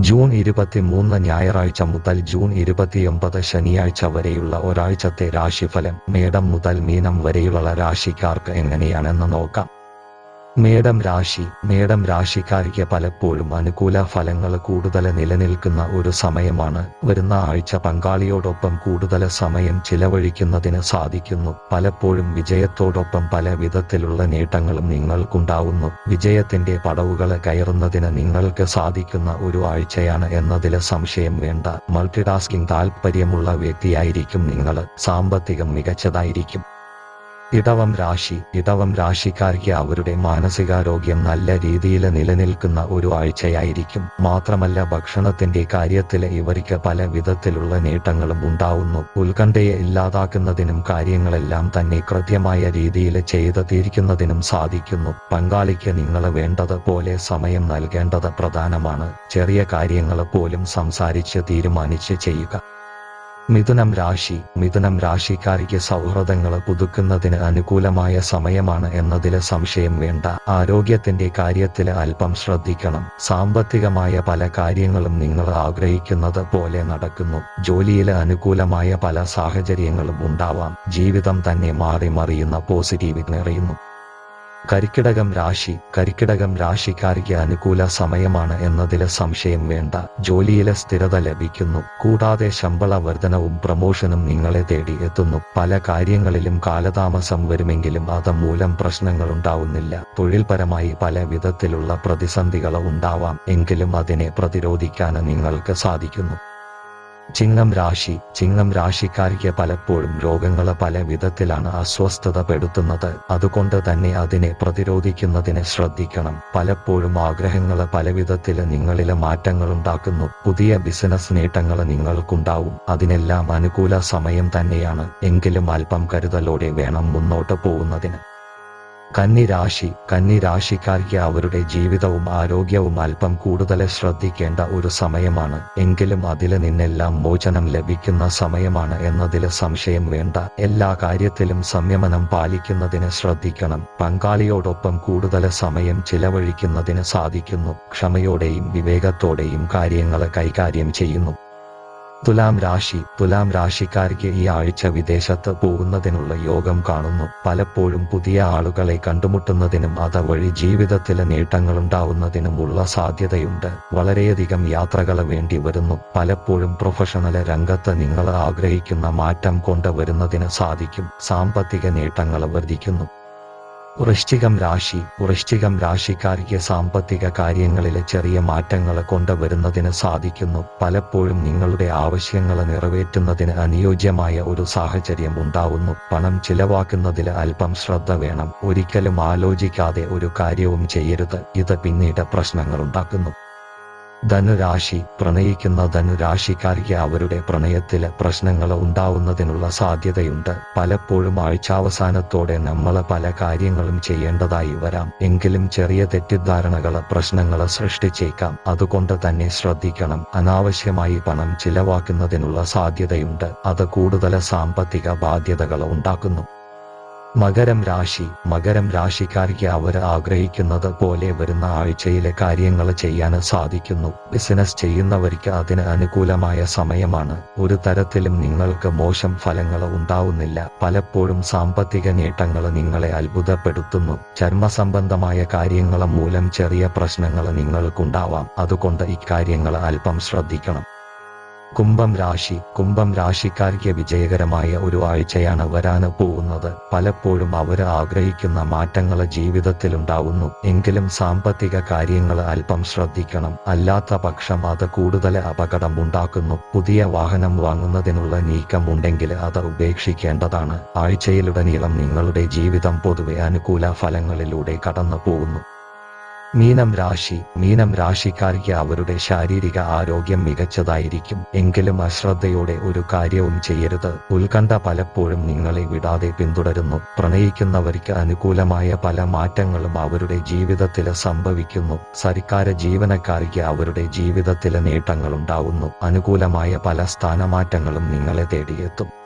June ഇരുപത്തിമൂന്ന് ഞായറാഴ്ച മുതൽ ജൂൺ ഇരുപത്തിയൊമ്പത് ശനിയാഴ്ച വരെയുള്ള ഒരാഴ്ചത്തെ രാശിഫലം മേടം മുതൽ മീനം വരെയുള്ള രാശിക്കാർക്ക് എങ്ങനെയാണെന്ന് നോക്കാം. മേടം രാശി. മേടം രാശിക്കാർക്ക് പലപ്പോഴും അനുകൂല ഫലങ്ങൾ കൂടുതൽ നിലനിൽക്കുന്ന ഒരു സമയമാണ്. വരുന്ന ആഴ്ച പങ്കാളിയോടൊപ്പം കൂടുതൽ സമയം ചിലവഴിക്കുന്നതിന് സാധിക്കുന്നു. പലപ്പോഴും വിജയത്തോടൊപ്പം പല വിധത്തിലുള്ള നേട്ടങ്ങളും നിങ്ങൾക്കുണ്ടാവുന്നു. വിജയത്തിന്റെ പടവുകൾ കയറുന്നതിന് നിങ്ങൾക്ക് സാധിക്കുന്ന ഒരു ആഴ്ചയാണ് എന്നതിൽ സംശയം വേണ്ട. മൾട്ടിടാസ്കിംഗ് താൽപ്പര്യമുള്ള വ്യക്തിയായിരിക്കും നിങ്ങൾ. സാമ്പത്തികം മികച്ചതായിരിക്കും. ഇടവം രാശി. ഇടവം രാശിക്കാർക്ക് അവരുടെ മാനസികാരോഗ്യം നല്ല രീതിയിൽ നിലനിൽക്കുന്ന ഒരു ആഴ്ചയായിരിക്കും. മാത്രമല്ല ഭക്ഷണത്തിന്റെ കാര്യത്തിൽ ഇവർക്ക് പല വിധത്തിലുള്ള നേട്ടങ്ങളും ഉണ്ടാവുന്നു. ഉത്കണ്ഠയെ ഇല്ലാതാക്കുന്നതിനും കാര്യങ്ങളെല്ലാം തന്നെ കൃത്യമായ രീതിയിൽ ചെയ്ത് തീരിക്കുന്നതിനും സാധിക്കുന്നു. പങ്കാളിക്ക് നിങ്ങൾ വേണ്ടത് പോലെ സമയം നൽകേണ്ടത് പ്രധാനമാണ്. ചെറിയ കാര്യങ്ങൾ പോലും സംസാരിച്ച് തീരുമാനിച്ച് ചെയ്യുക. മിഥുനം രാശി മിഥുനം രാശിക്കാരിക്ക് സൗഹൃദങ്ങൾ പുതുക്കുന്നതിന് അനുകൂലമായ സമയമാണ് എന്നതിൽ സംശയം വേണ്ട. ആരോഗ്യത്തിന്റെ കാര്യത്തിൽ അല്പം ശ്രദ്ധിക്കണം. സാമ്പത്തികമായ പല കാര്യങ്ങളും നിങ്ങൾ ആഗ്രഹിക്കുന്നത് പോലെ നടക്കുന്നു. ജോലിയിൽ അനുകൂലമായ പല സാഹചര്യങ്ങളും ഉണ്ടാവാം. ജീവിതം തന്നെ മാറി മറിയുന്ന പോസിറ്റീവ് നിറയുന്നു. കരിക്കിടകം രാശി കരിക്കിടകം രാശിക്കാരിക്ക് അനുകൂല സമയമാണ് എന്നതിലെ സംശയം വേണ്ട. ജോലിയിലെ സ്ഥിരത ലഭിക്കുന്നു. കൂടാതെ ശമ്പള വർധനവും പ്രമോഷനും നിങ്ങളെ തേടി എത്തുന്നു. പല കാര്യങ്ങളിലും കാലതാമസം വരുമെങ്കിലും അത് മൂലം പ്രശ്നങ്ങൾ ഉണ്ടാവുന്നില്ല. തൊഴിൽപരമായി പല വിധത്തിലുള്ള പ്രതിസന്ധികൾ ഉണ്ടാവാം. എങ്കിലും അതിനെ പ്രതിരോധിക്കാൻ നിങ്ങൾക്ക് സാധിക്കുന്നു. ചിങ്ങം രാശി ചിങ്ങം രാശിക്കാരിക്ക് പലപ്പോഴും രോഗങ്ങൾ പല വിധത്തിലാണ് അസ്വസ്ഥതപ്പെടുത്തുന്നത്. അതുകൊണ്ട് തന്നെ അതിനെ പ്രതിരോധിക്കുന്നതിന് ശ്രദ്ധിക്കണം. പലപ്പോഴും ആഗ്രഹങ്ങൾ പല വിധത്തിൽ നിങ്ങളിലെ മാറ്റങ്ങൾ ഉണ്ടാക്കുന്നു പുതിയ ബിസിനസ് നേട്ടങ്ങൾ നിങ്ങൾക്കുണ്ടാവും. അതിനെല്ലാം അനുകൂല സമയം തന്നെയാണ്. എങ്കിലും അല്പം കരുതലോടെ വേണം മുന്നോട്ട് പോകുന്നതിന്. കന്നി കന്നിരാശിക്കാർക്ക് കന്നി രാശിക്കാർക്ക് അവരുടെ ജീവിതവും ആരോഗ്യവും അല്പം കൂടുതൽ ശ്രദ്ധിക്കേണ്ട ഒരു സമയമാണ്. എങ്കിലും അതിൽ നിന്നെല്ലാം മോചനം ലഭിക്കുന്ന സമയമാണ് എന്നതിൽ സംശയം വേണ്ട. എല്ലാ കാര്യത്തിലും സംയമനം പാലിക്കുന്നതിന് ശ്രദ്ധിക്കണം. പങ്കാളിയോടൊപ്പം കൂടുതൽ സമയം ചിലവഴിക്കുന്നതിന് സാധിക്കുന്നു. ക്ഷമയോടെയും വിവേകത്തോടെയും കാര്യങ്ങൾ കൈകാര്യം ചെയ്യുന്നു. തുലാം രാശി തുലാം രാശിക്കാർക്ക് ഈ ആഴ്ച വിദേശത്ത് പോകുന്നതിനുള്ള യോഗം കാണുന്നു. പലപ്പോഴും പുതിയ ആളുകളെ കണ്ടുമുട്ടുന്നതിനും അതുവഴി ജീവിതത്തിലെ നേട്ടങ്ങളുണ്ടാവുന്നതിനുമുള്ള സാധ്യതയുണ്ട്. വളരെയധികം യാത്രകൾ വേണ്ടി വരുന്നു. പലപ്പോഴും പ്രൊഫഷണൽ രംഗത്ത് നിങ്ങൾ ആഗ്രഹിക്കുന്ന മാറ്റം കൊണ്ടുവരുന്നതിന് സാധിക്കും. സാമ്പത്തിക നേട്ടങ്ങൾ വർദ്ധിക്കുന്നു. വൃശ്ചികം രാശി വൃശ്ചികം രാശിക്കാർക്ക് സാമ്പത്തിക കാര്യങ്ങളിൽ ചെറിയ മാറ്റങ്ങൾ കൊണ്ടുവരുന്നതിന് സാധിക്കുന്നു. പലപ്പോഴും നിങ്ങളുടെ ആവശ്യങ്ങൾ നിറവേറ്റുന്നതിന് അനുയോജ്യമായ ഒരു സാഹചര്യം ഉണ്ടാവുന്നു. പണം ചിലവാക്കുന്നതിൽ അല്പം ശ്രദ്ധ വേണം. ഒരിക്കലും ആലോചിക്കാതെ ഒരു കാര്യവും ചെയ്യരുത്. ഇത് പിന്നീട് പ്രശ്നങ്ങൾ ഉണ്ടാക്കുന്നു. ധനുരാശി പ്രണയിക്കുന്ന ധനുരാശിക്കാർക്ക് അവരുടെ പ്രണയത്തിൽ പ്രശ്നങ്ങൾ ഉണ്ടാവുന്നതിനുള്ള സാധ്യതയുണ്ട്. പലപ്പോഴും ആഴ്ചാവസാനത്തോടെ നമ്മൾ പല കാര്യങ്ങളും ചെയ്യേണ്ടതായി വരാം. എങ്കിലും ചെറിയ തെറ്റിദ്ധാരണകൾ പ്രശ്നങ്ങൾ സൃഷ്ടിച്ചേക്കാം. അതുകൊണ്ട് തന്നെ ശ്രദ്ധിക്കണം. അനാവശ്യമായി പണം ചിലവാക്കുന്നതിനുള്ള സാധ്യതയുണ്ട്. അത് കൂടുതൽ സാമ്പത്തിക ബാധ്യതകൾ ഉണ്ടാക്കുന്നു. മകരം രാശി. മകരം രാശിക്കാർക്ക് അവർ ആഗ്രഹിക്കുന്നത് പോലെ വരുന്ന ആഴ്ചയിലെ കാര്യങ്ങൾ ചെയ്യാൻ സാധിക്കുന്നു. ബിസിനസ് ചെയ്യുന്നവർക്ക് അതിന് അനുകൂലമായ സമയമാണ്. ഒരു തരത്തിലും നിങ്ങൾക്ക് മോശം ഫലങ്ങൾ ഉണ്ടാവുന്നില്ല. പലപ്പോഴും സാമ്പത്തിക നേട്ടങ്ങൾ നിങ്ങളെ അത്ഭുതപ്പെടുത്തുന്നു. ചർമ്മസംബന്ധമായ കാര്യങ്ങൾ മൂലം ചെറിയ പ്രശ്നങ്ങൾ നിങ്ങൾക്കുണ്ടാവാം. അതുകൊണ്ട് ഇക്കാര്യങ്ങൾ അല്പം ശ്രദ്ധിക്കണം. കുംഭം രാശി. കുംഭം രാശിക്കാർക്ക് വിജയകരമായ ഒരു ആഴ്ചയാണ് വരാന് പോകുന്നത്. പലപ്പോഴും അവർ ആഗ്രഹിക്കുന്ന മാറ്റങ്ങൾ ജീവിതത്തിലുണ്ടാവുന്നു. എങ്കിലും സാമ്പത്തിക കാര്യങ്ങൾ അല്പം ശ്രദ്ധിക്കണം. അല്ലാത്ത പക്ഷം അത് കൂടുതൽ അപകടം ഉണ്ടാക്കുന്നു പുതിയ വാഹനം വാങ്ങുന്നതിനുള്ള നീക്കം ഉണ്ടെങ്കിൽ അത് ഉപേക്ഷിക്കേണ്ടതാണ്. ആഴ്ചയിലുടനീളം നിങ്ങളുടെ ജീവിതം പൊതുവെ അനുകൂല ഫലങ്ങളിലൂടെ കടന്നു പോകുന്നു മീനം രാശി. മീനം രാശിക്കാർക്ക് അവരുടെ ശാരീരിക ആരോഗ്യം മികച്ചതായിരിക്കും. എങ്കിലും അശ്രദ്ധയോടെ ഒരു കാര്യവും ചെയ്യരുത്. ഉത്കണ്ഠ പലപ്പോഴും നിങ്ങളെ വിടാതെ പിന്തുടരുന്നു. പ്രണയിക്കുന്നവർക്ക് അനുകൂലമായ പല മാറ്റങ്ങളും അവരുടെ ജീവിതത്തിൽ സംഭവിക്കുന്നു. സർക്കാർ ജീവനക്കാർക്ക് അവരുടെ ജീവിതത്തിലെ നേട്ടങ്ങളുണ്ടാവുന്നു. അനുകൂലമായ പല സ്ഥാനമാറ്റങ്ങളും നിങ്ങളെ തേടിയെത്തും.